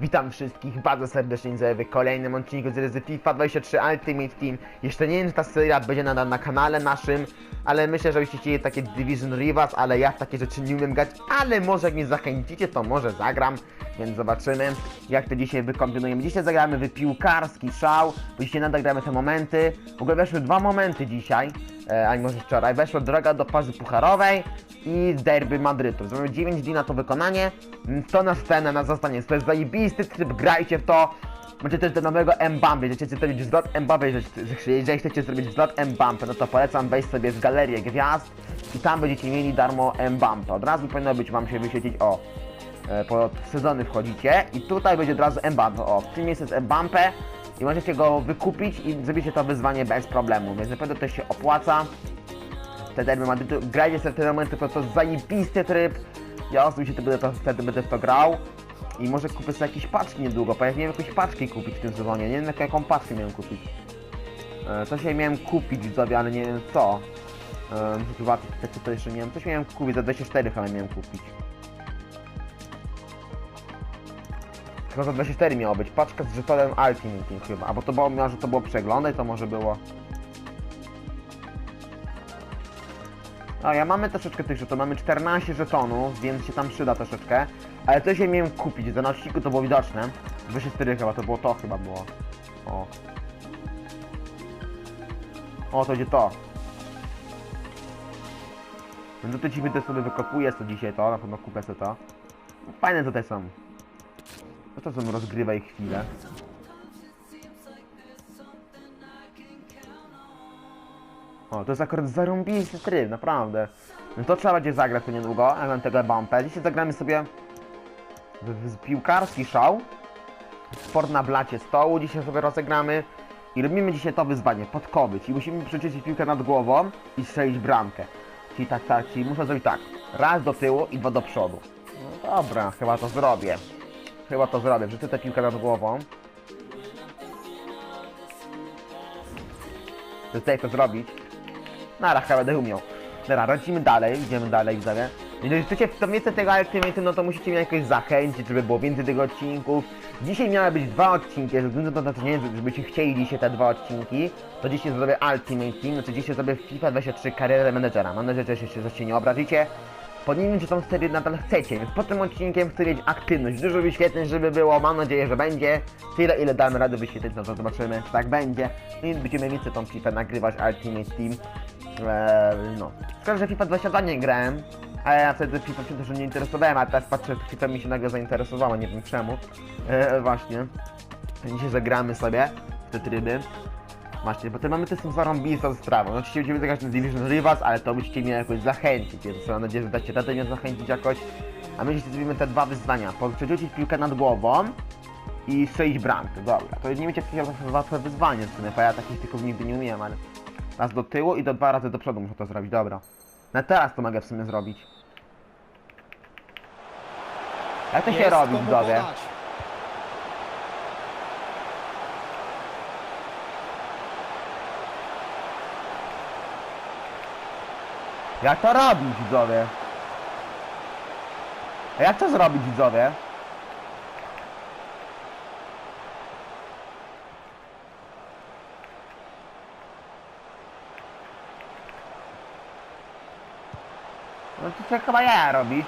Witam wszystkich bardzo serdecznie w kolejnym odcinku z FIFA 23 Ultimate Team. Jeszcze nie wiem, czy ta seria będzie nadal na kanale naszym, ale myślę, że byście chcieli takie Division Rivals, ale ja w takie rzeczy nie umiem grać, ale może jak mnie zachęcicie, to może zagram, więc zobaczymy, jak to dzisiaj wykombinujemy. Dzisiaj zagramy w piłkarski szał, bo dzisiaj nadal gramy te momenty. W ogóle weszły dwa momenty dzisiaj, e, a może wczoraj. Weszła droga do fazy pucharowej i derby Madrytu. Mamy 9 dni na to wykonanie. To na scenę nas zostanie. To jest zajebisty tryb, grajcie w to. Macie też do nowego jeżeli chcecie zrobić zlot Mbappy, jeżeli- chcecie zrobić zlot Mbampy, no to polecam wejść sobie w galerię gwiazd i tam będziecie mieli darmo Mbampy. Od razu powinno być wam się wyświetlić, o, e, pod sezony wchodzicie i tutaj będzie od razu Mbampy, o, w tym miejscu jest Mbampy i możecie go wykupić i zrobicie to wyzwanie bez problemu, więc naprawdę to się opłaca te derby Madrytu, grajcie sobie w te momenty, to to zajebisty tryb. Ja osobiście to będę to, wtedy będę w to grał. I może kupię sobie jakieś paczki niedługo, powinienem jakieś paczki kupić w tym sezonie, nie wiem jaką- paczkę miałem kupić. E, coś ja miałem kupić widzowie, ale nie wiem co. E, te- co to jeszcze miałem, coś miałem kupić, za 24 chyba miałem kupić. Chyba za 24 miało być, paczka z żetonem Ultimate chyba, albo to było, miało, że to było przeglądaj, to może było. A ja mamy troszeczkę tych żetonów, mamy 14 żetonów, więc się tam przyda troszeczkę. Ale coś ja miałem kupić, za nośniku to było widoczne. 24 chyba, to było to chyba było. O. O, to będzie to. No tutaj ci będę sobie wykopuję to dzisiaj to, na pewno kupię sobie to. Fajne tutaj są. No to są rozgrywaj chwilę. O, to jest akurat zarąbisty tryb, naprawdę. No to trzeba będzie zagrać tu niedługo, tego bumpę. Dzisiaj zagramy sobie piłkarski szał. Sport na blacie stołu dzisiaj sobie rozegramy. I robimy dzisiaj to wyzwanie, podkobyć. I musimy przeczyścić piłkę nad głową i strzelić bramkę. Czyli tak, tak, czyli muszę zrobić tak. Raz do tyłu i dwa do przodu. No dobra, chyba to zrobię. Chyba to zrobię. Wrzucę tę piłkę nad głową. Tutaj to zrobić. Nara, chyba będę umiał. Dobra, lecimy dalej, idziemy dalej, widzowie. Jeżeli chcecie w to miejsce tego Ultimate, no to musicie mnie jakoś zachęcić, żeby było więcej tych odcinków. Dzisiaj miały być dwa odcinki, ze względu na to, że nie żebyście chcieli dzisiaj te dwa odcinki, to dzisiaj zrobię Ultimate Team, znaczy dzisiaj zrobię FIFA 23 karierę menedżera. Mam nadzieję, że się, że się nie obrazicie. Wiem, czy tą serię nadal chcecie, więc po tym odcinkiem chcę mieć aktywność, dużo wyświetleń, żeby było, mam nadzieję, że będzie. Tyle, ile damy radę wyświetlić, no to zobaczymy, czy tak będzie. I będziemy więcej tą FIFA nagrywać, Ultimate Team. Eee, no. Szkoda, że FIFA 22 nie grałem, ale ja wtedy FIFA się też nie interesowałem, a teraz patrzę, FIFA mi się nagle zainteresowała, nie wiem czemu. Eee, właśnie. Dzisiaj zagramy sobie w te tryby. Właśnie, bo te mamy też są zarąbistą sprawą. No, oczywiście będziemy zagrać na Division Rivals, ale to musicie mnie jakoś zachęcić, więc mam nadzieję, że dacie radę mnie zachęcić jakoś. A my dzisiaj zrobimy te dwa wyzwania. Przerzucić piłkę nad głową i strzelić bramkę. Dobra, to nie będzie jakieś łatwe wyzwanie w sumie, bo ja takich tyków nigdy nie umiem, ale... Raz do tyłu i do dwa razy do przodu muszę to zrobić, dobra. Na teraz to mogę w sumie zrobić. Jak to się Jest robi, komu widzowie? podać. Jak to robić, widzowie? A jak to zrobić, widzowie? No to trzeba chyba ja robić.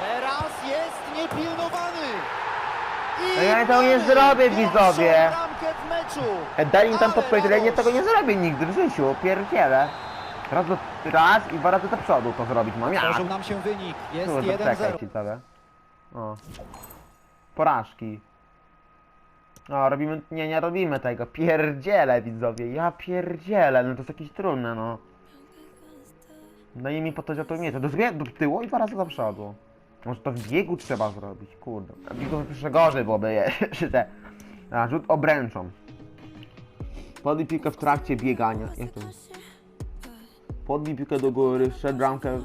Teraz jest niepilnowany. I No ja tego nie mamy zrobię, pierwszą widzowie. bramkę w meczu. Dali mi tam Ale podpowiedź, ale ja radość. tego nie zrobię nigdy w życiu, pierdzielę. Raz, do, raz i dwa razy do przodu to zrobić mam, jak? Tworzył nam się wynik. Jest Kurde, 1-0. czekajcie sobie. O. Porażki. No, robimy... Nie, nie robimy tego. Pierdziele, widzowie. Ja pierdzielę. No to jest jakieś trudne, no. Daje mi po to, nie. To do, zbie- do tyłu i dwa razy do przodu. Może to w biegu trzeba zrobić, kurde. W biegu jeszcze gorzej byłoby jeszcze. A, rzut obręczą. Podbij piłkę w trakcie biegania. Jak to? Podbij piłkę do góry, strzel bramkę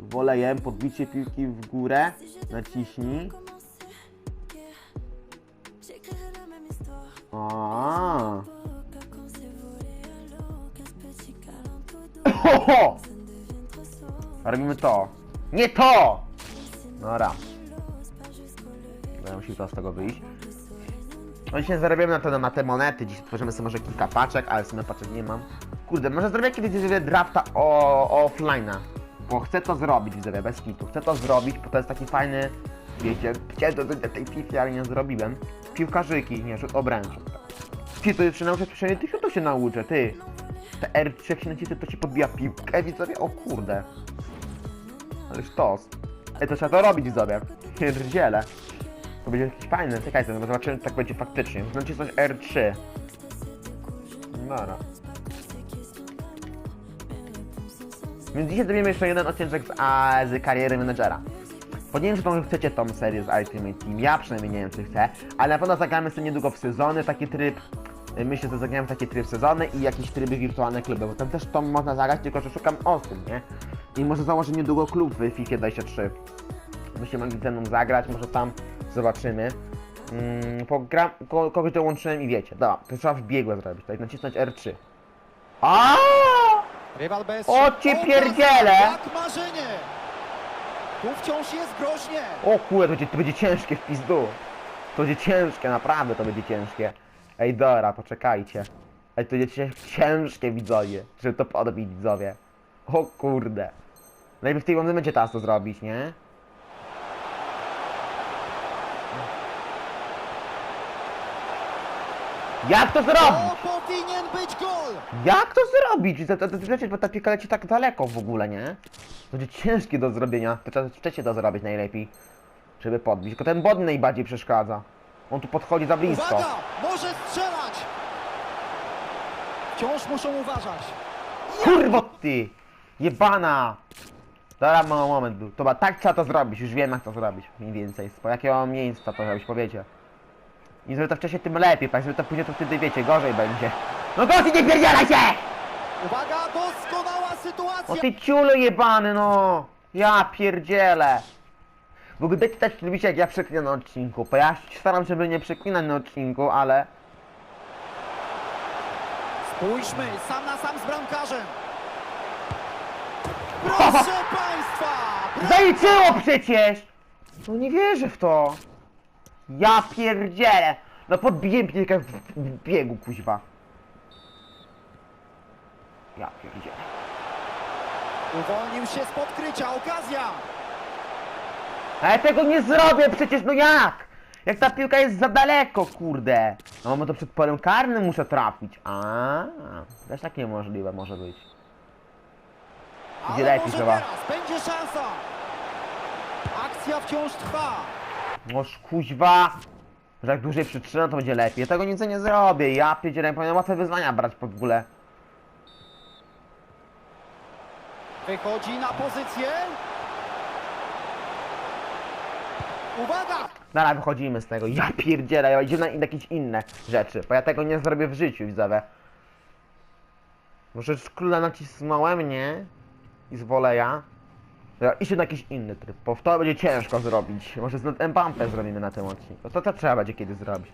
wolejem, podbicie piłki w górę, naciśnij. A. Ho, Robimy to. Nie to! Dobra. Będę musiał to z tego wyjść. No dzisiaj zarabiamy na to na te monety, dziś tworzymy sobie może kilka paczek, ale w sumie paczek nie mam. Kurde, może zrobię kiedyś widzowie drafta offline'a. Bo chcę to zrobić, widzowie, bez kitu. Chcę to zrobić, bo to jest taki fajny, wiecie, chciałem to do tej FIFA, ale nie zrobiłem. Piłkarzyki, nie, rzut obręczy. Ty, to jeszcze nauczę, przynajmniej ty się to się nauczę, ty. Te R3 jak się nacisnę, to ci podbija piłkę, widzowie, o kurde. Ale sztos. Ej, to trzeba to robić, widzowie. Pierdziele. To będzie jakieś fajne, czekajcie, no zobaczymy, czy tak będzie faktycznie. Znaczy coś R3. Dobra. Więc dzisiaj zrobimy jeszcze jeden odcinek z, a, z kariery menedżera. Bo nie wiem, czy to chcecie tą serię z Ultimate Team, ja przynajmniej nie wiem, czy chcę, ale na pewno zagramy sobie niedługo w sezony taki tryb. Myślę, że zagramy w taki tryb sezony i jakieś tryby wirtualne kluby, bo tam też to można zagrać, tylko że szukam osób, nie? I może założę niedługo klub w FIFA 23. Byście mogli ze mną zagrać, może tam zobaczymy. Mm, pogram, ko, kogoś dołączyłem i wiecie, dobra, to trzeba w biegłe zrobić, tutaj nacisnąć R3. A! Rywal bez... O, ci pierdziele! Jak marzenie! Tu wciąż jest groźnie. O kurde, to będzie, to będzie ciężkie w pizdu. To będzie ciężkie, naprawdę to będzie ciężkie. Ej, Dora, poczekajcie. Ej, to będzie cię- ciężkie, widzowie, żeby to podbić, widzowie. O kurde. Najpierw w tej momencie teraz to zrobić, nie? Jak to zrobić? To powinien być gol! Jak to zrobić? To, bo ta piłka leci tak daleko w ogóle, nie? To będzie ciężkie do zrobienia. To trzeba wcześniej to zrobić najlepiej. Żeby podbić. Tylko ten bod najbardziej przeszkadza. On tu podchodzi za blisko. Uwaga! Może strzelać! Wciąż muszą uważać. Kurwo ty! Jebana! Dobra, mały moment był. Dobra, tak trzeba to zrobić. Już wiem jak to zrobić. Mniej więcej. Po jakiego miejsca to zrobić, powiecie. I żeby to wcześniej, tym lepiej. Tak, żeby to później to wtedy wiecie, gorzej będzie. No gorzej nie pierdzielaj się! Uwaga, doskonała O sytuacja! ty ciulu jebany, no! Ja pierdzielę! W ogóle dajcie też lubicie jak ja przeklinam na odcinku, bo ja się staram, żeby nie przeklinać na odcinku, ale... Spójrzmy, sam na sam z bramkarzem. Proszę Państwa! Zaliczyło przecież! No nie wierzę w to! Ja pierdzielę! No podbiję piłkę w, w biegu, kuźwa. Ja pierdzielę. Uwolnił się z podkrycia, okazja! Ale tego nie zrobię przecież, no jak? Jak ta piłka jest za daleko, kurde. No bo to przed polem karnym muszę trafić. A, też tak niemożliwe może być. Idzie lepiej chyba. będzie szansa! Akcja wciąż trwa. Noż kuźwa. Że jak dłużej przytrzymam, to będzie lepiej. Ja tego nic nie zrobię. Ja pierdzielę, powinien łatwe wyzwania brać pod ogóle. Wychodzi na pozycję. Uwaga! Dobra, wychodzimy z tego. Ja pierdzielę, ja idziemy na jakieś inne rzeczy, bo ja tego nie zrobię w życiu, widzowie. Może skróla nacisnąłem, nie? I z woleja. Ja idę na jakiś inny tryb, bo to będzie ciężko zrobić. Może z Mbampę zrobimy na tym odcinku. To to trzeba będzie kiedyś zrobić.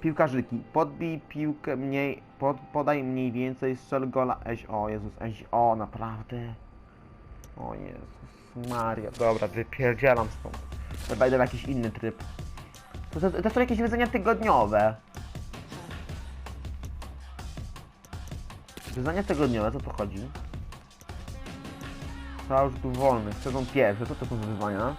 Piłkarzyki, podbij piłkę mniej, pod, podaj mniej więcej, strzel gola, eś, o Jezus, eś, o naprawdę. O Jezus Maria, dobra, wypierdzielam stąd. Idę w jakiś inny tryb. To, to, to są jakieś wyzwania tygodniowe. Wyzwania tygodniowe, co to chodzi? To już tu wolny, sezon pierwszy, co to są wyzwania?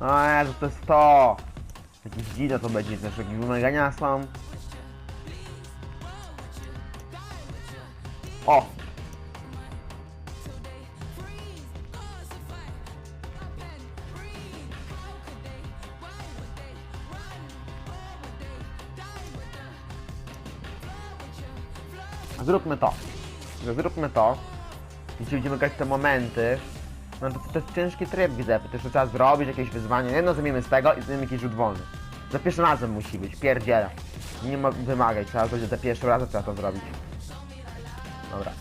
O Jezu, to jest to! Jakieś dziwne to będzie, też jakieś wymagania są. O! Zróbmy to. Zróbmy to. Jeśli będziemy grać te momenty, no to, to jest ciężki tryb, widzę. To jeszcze trzeba zrobić jakieś wyzwanie. Jedno zrobimy z tego i zrobimy jakiś rzut wolny. Za pierwszym razem musi być, pierdzielę. Nie ma wymagać, trzeba to za pierwszy raz trzeba to zrobić. Dobra.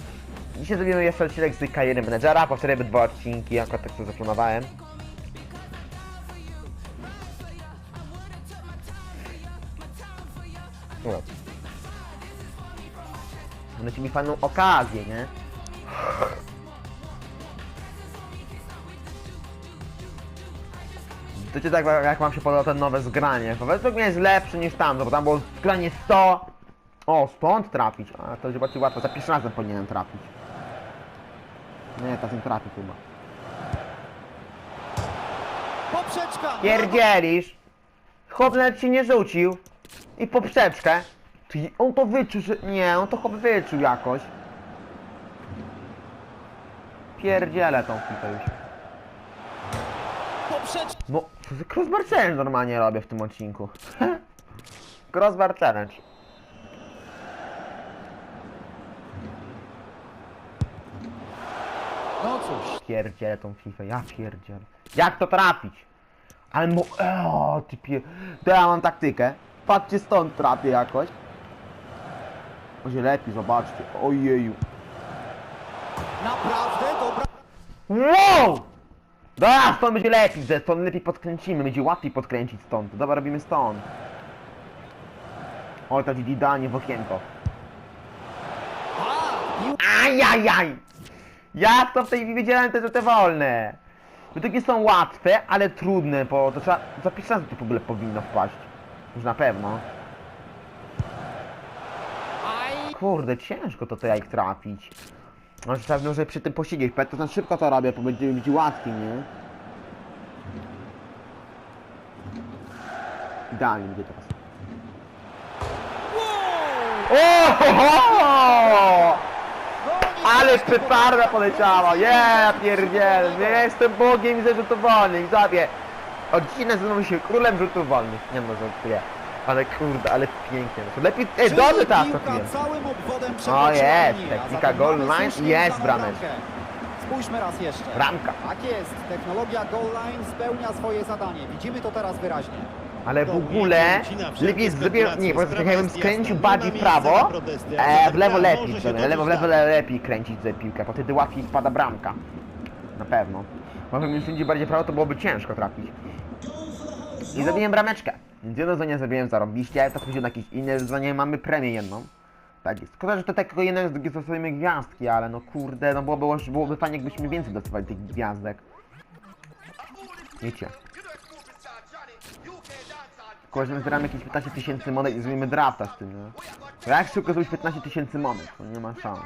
Dzisiaj zrobimy jeszcze odcinek z kariery menedżera, powtórzymy dwa odcinki, jako tak to zaplanowałem. No. Będziecie mi fajną okazję, nie? To cię tak jak mam się podoba to nowe zgranie. Bo według mnie jest lepsze niż tamto, bo tam było zgranie 100. O, stąd trafić. A to chyba ci łatwo. Za pierwszym razem powinienem trafić. Nie, ta tym trafi chyba. Poprzeczka! No. Pierdzielisz! Chłop nawet się nie rzucił. I poprzeczkę. Czyli on to wyczuł, że... Nie, on to chłop wyczuł jakoś. Pierdzielę tą kitę już. No, crossbar challenge normalnie robię w tym odcinku. crossbar challenge. No cóż, Pierdzielę tą FIFA, ja pierdzielę. Jak to trafić? Ale mo... O, ty pier... To ja mam taktykę. Patrzcie stąd trafię jakoś. Może lepiej, zobaczcie. Ojeju. naprawdę dobra Wow! Dobra, stąd będzie lepiej, ze stąd lepiej podkręcimy, będzie łatwiej podkręcić stąd. Dobra, robimy stąd. O, to idealnie w okienko. Ajajaj! Jak to w tej wiedziałem te rzuty wolne? Bo takie są łatwe, ale trudne, bo to trzeba... Za pierwszy raz to w ogóle powinno wpaść. Już na pewno. Kurde, ciężko to jak trafić. Może trzeba może przy tym posiedzieć, to na szybko to robię, bo będzie, będzie łatwiej, nie? Idealnie będzie teraz. Wow! O, ho, ho! Nie Ale petarda poleciała! Yeah, pierdziel! Ja jestem bogiem ze rzutów wolnych, zabie! Odcinę znowu się królem rzutów wolnych. Nie no, żartuję. Ale kurde, ale pięknie. Lepiej... Ej, dobrze całym obwodem O, jest, technika goal line, jest bramkę. Spójrzmy raz jeszcze. Bramka. Tak jest, technologia goal line spełnia swoje zadanie. Widzimy to teraz wyraźnie. Ale w To ogóle lepiej spekulacje. nie, po prostu jakbym skręcił bardziej prawo, e, w lewo lepiej, lewo, w lewo lepiej kręcić tę piłkę, bo wtedy łatwiej spada bramka. Na pewno. Może bym sędzi bardziej prawo, to byłoby ciężko trafić. I zabiłem brameczkę. Więc jedno zdanie zabiłem zarobiście, to chodzi na jakieś inne zdanie, mamy premię jedną. Tak jest. Szkoda, że to tylko jeden z drugich dostajemy gwiazdki, ale no kurde, no byłoby, byłoby fajnie, jakbyśmy więcej dostawali tych gwiazdek. Wiecie. Tylko, że zbieramy jakieś 15 tysięcy monet i zrobimy drafta z tym, nie? Bo jak szybko zrobić 15 tysięcy monet? To nie ma szans.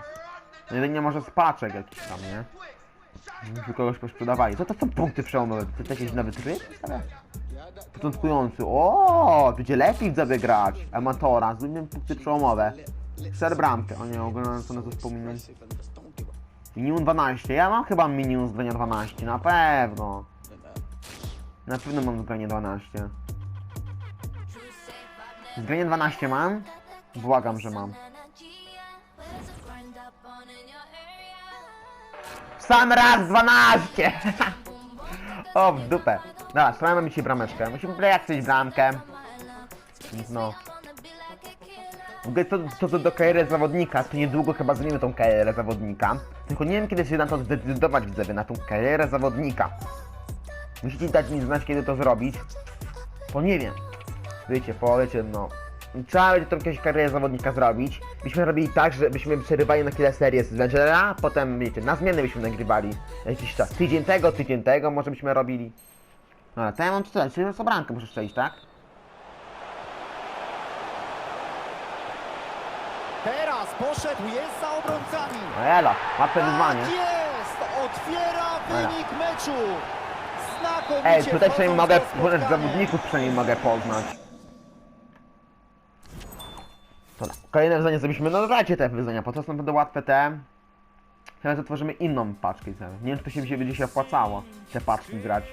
Jedynie może z paczek jakiś tam, nie? Żeby kogoś posprzedawali. Co to są punkty przełomowe? To jest jakiś nowy tryb? Początkujący. O, będzie lepiej widzowie grać. Amatora, zrobimy punkty przełomowe. Cztery bramkę. O nie, oglądam co na to wspominam. Minimum 12. Ja mam chyba minimum zdania 12, na pewno. Na pewno mam zdanie 12. Zdanie 12 mam? Błagam, że mam. Sam raz 12! o, w dupę. Dobra, sprawimy dzisiaj brameczkę. Musimy jak coś bramkę. No. W ogóle co, do kariery zawodnika, to niedługo chyba zrobimy tą karierę zawodnika. Tylko nie wiem kiedy się na to zdecydować widzowie, na tą karierę zawodnika. Musicie dać mi znać kiedy to zrobić. Bo nie wiem. Wiecie, powiecie, no. Trzeba będzie tą jakąś karierę zawodnika zrobić. Byśmy robili tak, że byśmy przerywali na chwilę serię z Avengera, potem wiecie, na zmianę byśmy nagrywali jakiś czas. Tydzień tego, tydzień tego może byśmy robili. No, to ja mam strzelać, czyli z obrankę muszę strzelić, tak? Teraz poszedł, jest za obrońcami. No elo, łatwe wyzwanie. Tak jest! Otwiera wynik meczu. Znakomicie Ej, tutaj przynajmniej mogę, zawodników przynajmniej mogę poznać. Dobra, kolejne wyzwanie zrobiliśmy, no dajcie te wyzwania, po co są będą łatwe te? Teraz otworzymy inną paczkę, nie wiem czy to się będzie się opłacało, te paczki grać.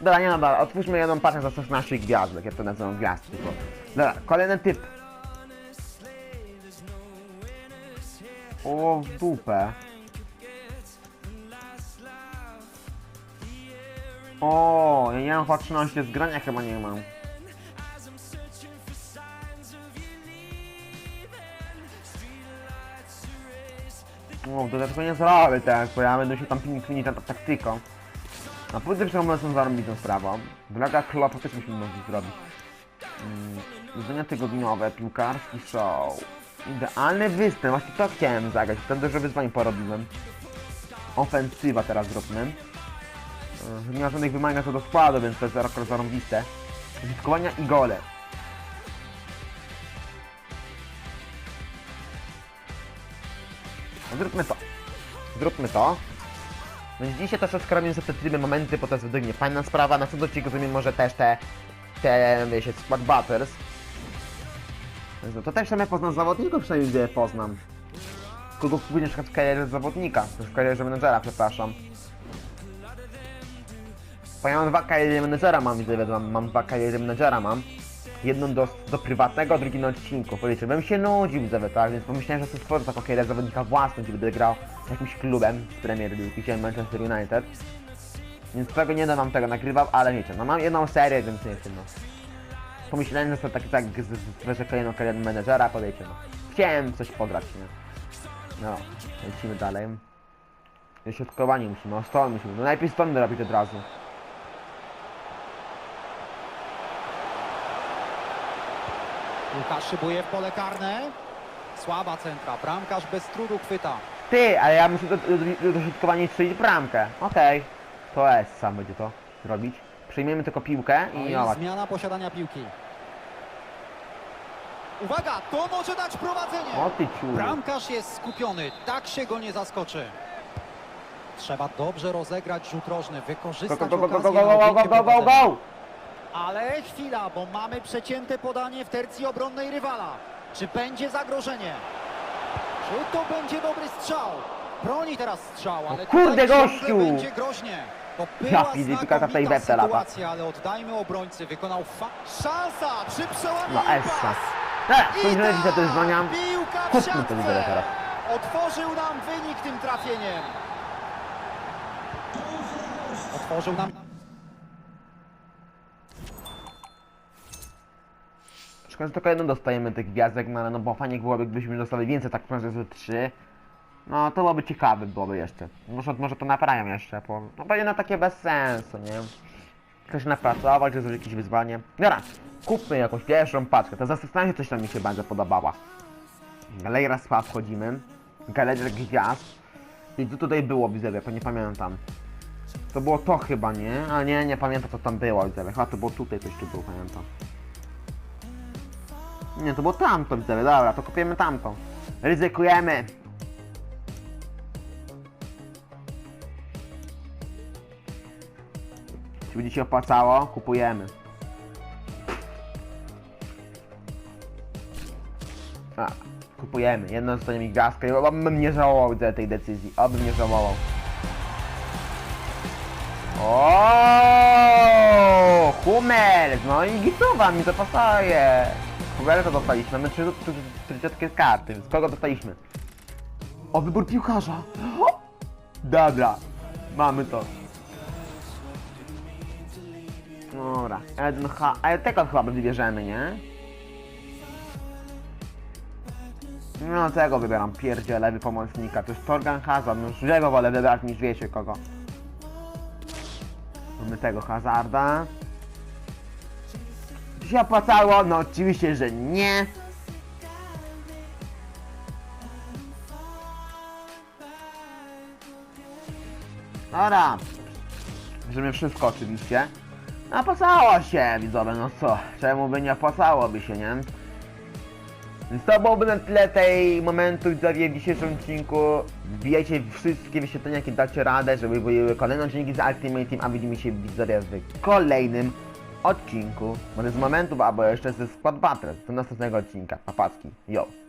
Dobra, nie no, otwórzmy jedną paczkę za 16 gwiazdek, ja to nazywam gwiazd tylko. Dobra, kolejny typ. O, w dupę. O, ja nie mam chyba 13 zgrania, chyba nie mam. O, to dlatego nie zrobię tak, bo ja będę się tam kminić nad taktyką. A później przełomne są zarobitą sprawą. Blaga Klopa też musimy mogli zrobić. Mm, Zdania tygodniowe, piłkarski show. Idealny występ, właśnie to chciałem zagrać. Ten dużo wyzwań porobiłem. Ofensywa teraz zróbmy. Yy, Nie ma żadnych wymagań co do składu, więc to jest akurat zarąbiste. Użytkowania i gole. Zróbmy to. Zróbmy to. Więc dzisiaj troszeczkę robimy sobie te tryby momenty, bo to jest według mnie fajna sprawa. Na co odcinku zrobimy może też te, te, wiecie, squad. Więc No to też sobie poznam zawodników, przynajmniej gdzie poznam. Kogo wpłynie na w karierze zawodnika, w karierze menedżera, przepraszam. Bo ja mam dwa kariery menedżera mam, widzę, mam, mam dwa kariery menedżera mam. Jedną do, do prywatnego, a drugi na odcinku. Powiecie, bym się nudził, widzę, tak? Więc pomyślałem, że sobie stworzę taką karierę zawodnika własną, gdzie będę grał jakimś klubem z Premier League, gdzie Manchester United. Więc tego nie będę wam tego nagrywał, ale wiecie, no mam jedną serię, więc nie wiem, no. Pomyślałem, że sobie tak, tak stworzę kolejną karierę menedżera, powiecie, no. Chciałem coś pograć, nie? No, lecimy dalej. Dośrodkowanie musimy, o stron musimy. No najpierw stronę robić od razu. Łukasz szybuje w pole karne. Słaba centra, bramkarz bez trudu chwyta. Ty, ale ja muszę do, do, do dośrodkowania strzelić bramkę. Okej. To jest sam będzie to zrobić. Przejmiemy tylko piłkę No i i zobacz. zmiana posiadania piłki. Uwaga, to może dać prowadzenie. O ty. Bramkarz jest skupiony, tak się go nie zaskoczy. Trzeba dobrze rozegrać rzut rożny, Go, wykorzystać go, go, go, go, okazję go, na go, go, odbicie go, go, prowadzenia. go! Ale chwila, bo mamy przecięte podanie w tercji obronnej rywala. Czy będzie zagrożenie? Czy to będzie dobry strzał? Broni teraz strzał, ale kurde, gościu! będzie groźnie. To Ja była tej znakomita sytuacja, ale oddajmy obrońcy. Wykonał fa... Szansa przy przełamie No, Essa. Źle dzisiaj to jest zwaniam. Kupmy to teraz. Otworzył nam wynik tym trafieniem. Otworzył nam... Że tylko jedną dostajemy tych gwiazdek, no ale no bo fajnie byłoby, gdybyśmy dostali więcej, tak naprawdę, trzy. No to byłoby ciekawe, byłoby jeszcze. Może, może to naprawiam jeszcze, bo no pewnie na takie bez sensu, nie? Ktoś napracować, że zrobić jakieś wyzwanie. Dobra, kupmy jakąś pierwszą paczkę, to zastanawiam się, coś tam mi się bardzo podobała. Galeria Spa wchodzimy. Galeria Gwiazd. I co tutaj było, widzowie, bo nie pamiętam. To było to chyba, nie? Ale nie, nie pamiętam co tam było, widzowie. Chyba to było tutaj coś tu było, pamiętam. Nie, to było tamto, widzowie, dobra, to kupiemy tamto. Ryzykujemy. Czy będzie się opłacało? Kupujemy. A, kupujemy. Jedno zostanie mi gwiazdkę i obym nie żałował tej decyzji. Obym nie żałował. O, Hummel! No i gitowa mi to. Hummel to dostaliśmy. Mamy trzy, karty. Z kogo dostaliśmy? O, wybór piłkarza. Dobra, mamy to. Dobra, Eden H. Ale tego chyba wybierzemy, nie? No tego wybieram, pierdzie lewy pomocnika. To jest Torgan Hazard, no już go wolę wybrać niż wiecie kogo. Mamy tego Hazarda. Się opłacało? No oczywiście, że nie. Dobra. Bierzemy wszystko oczywiście. Opłacało się, widzowie, no co? Czemu by nie opłacałoby się, nie? Więc to byłoby na tyle tej momentu widzowie w dzisiejszym odcinku. Wbijajcie wszystkie wyświetlenia, jakie dacie radę, żeby były kolejne odcinki z Ultimate Team, a widzimy się widzowie w kolejnym odcinku. Może z momentów, albo jeszcze ze Squad Battle, do następnego odcinka. Papacki, yo!